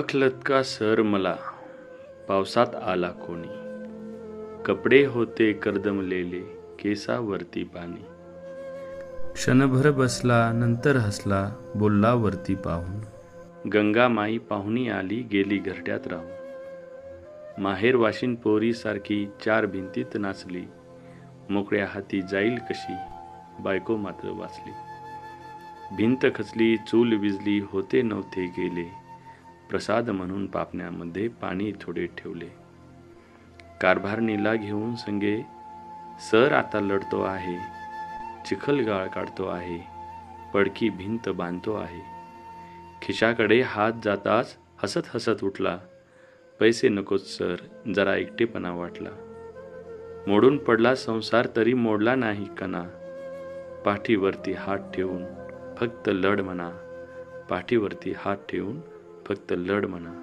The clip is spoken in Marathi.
ओळखलत का सर मला पावसात आला कोणी? कपडे होते कर्दमलेले केसावरती पाणी. क्षणभर बसला नंतर हसला बोलला वरती पाहून. गंगामाई पाहुणी आली गेली घरट्यात राहून. माहेर वाशिन पोरीसारखी चार भिंतीत नाचली. मोकळ्या हाती जाईल कशी बायको मात्र वाचली. भिंत खचली चूल विजली होते नव्हते गेले. प्रसाद म्हणून पापण्यामध्ये पाणी थोडे ठेवले. कारभारणीला घेऊन संगे सर आता लढतो आहे. चिखलगाळ काढतो आहे. पडकी भिंत बांधतो आहे. खिशाकडे हात जाताच हसत हसत उठला. पैसे नकोच सर. जरा एकटेपणा वाटला. मोडून पडला संसार तरी मोडला नाही कणा. पाठीवरती हात ठेवून फक्त लढ म्हणा. पाठीवरती हात ठेवून फक्त लढ म्हणा.